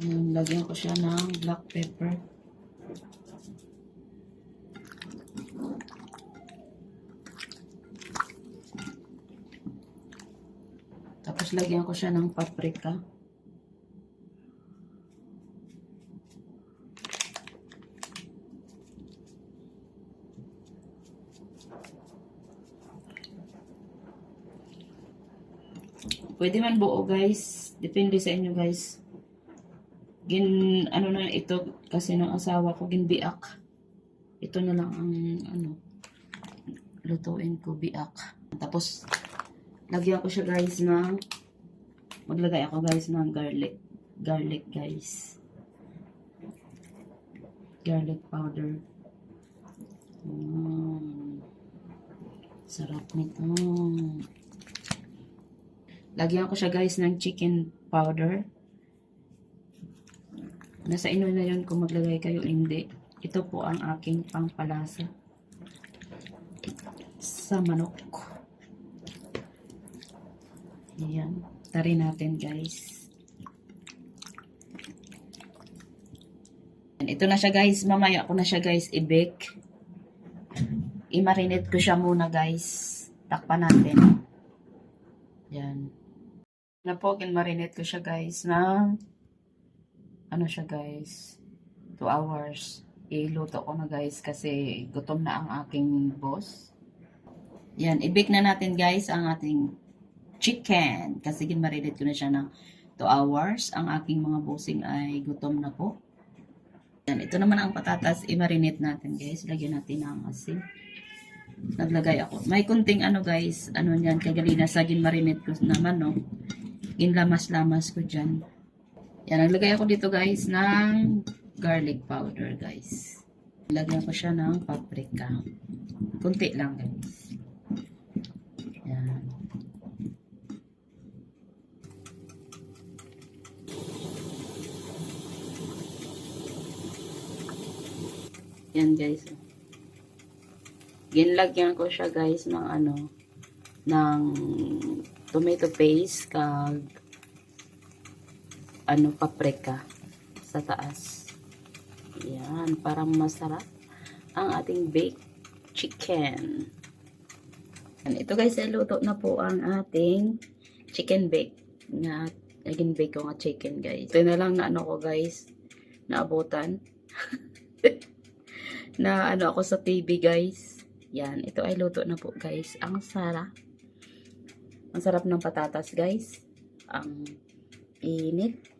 Lagyan ko siya ng black pepper. Tapos lagyan ko siya ng paprika. Pwede man buo guys. Depende sa inyo guys. Gin, ano na ito, kasi ng asawa ko, ginbiak. Ito na lang ang, ano, lutuin ko, biak. Tapos, lagyan ko siya guys ng, maglagay ako guys ng garlic. Garlic guys. Garlic powder. Mm. Sarap nito. Lagyan ko siya guys ng chicken powder. Nasa inyo na yun kung maglagay kayo hindi. Ito po ang aking pangpalasa sa manok. Ayan. Tari natin guys. Ito na siya guys. Mamaya ko na siya guys i-bake. I-marinate ko siya muna guys. Takpan natin. Yan. Na po, marinate ko siya guys na ano siya guys 2 hours. Iluto ko na guys kasi gutom na ang aking boss. Yan, i-bake na natin guys ang ating chicken kasi ginmarinate ko na siya ng 2 hours. Ang aking mga bossing ay gutom na po. Yan, ito naman ang patatas, i-marinate natin guys. Lagyan natin ng asin. Naglagay ako. May kunting ano guys, ano yan, kagalina sa ginmarinate ko naman no. Ginlamas-lamas ko dyan. Yan, naglagay ako dito guys ng garlic powder guys. Lagyan ko siya ng paprika. Kunti lang guys. Yan. Yan guys. Ginlagyan ko siya guys ng ano ng tomato paste kag ano paprika sa taas. Yan, parang masarap ang ating baked chicken. Yan, ito guys, ay luto na po ang ating chicken bake. Na, naging bake ko nga chicken guys. Ito na lang na ano ko guys, naabutan. na ano ako sa TV guys. Yan, ito ay luto na po guys. Ang sarap. Ang sarap ng patatas guys. Ang init.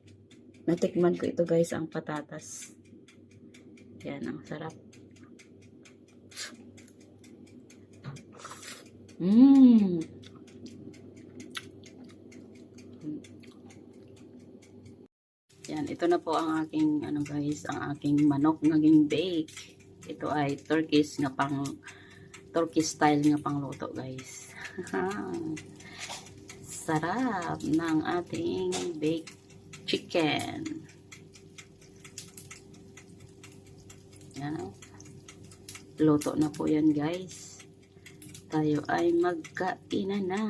Natikman ko ito guys ang patatas. Yan, ang sarap. Mmm. Yan, ito na po ang aking ano guys, ang aking manok naging bake. Ito ay Turkish nga pang Turkish style nga pangluto guys. Sarap ng ating baked chicken. Yan. Luto na po yan guys. Tayo ay magkainan na.